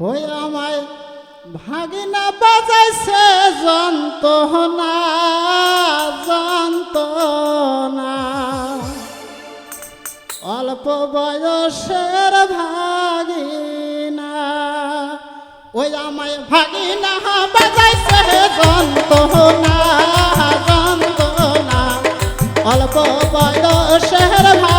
হয়ে আমায় ভাগিনা বাজাইছে জন্ত না অল্প বয়সের ভাগিনা, ওই আমায় ভাগিনা বাজাইছে জন্ত না অল্প বয়সের ভাগ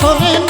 sorrindo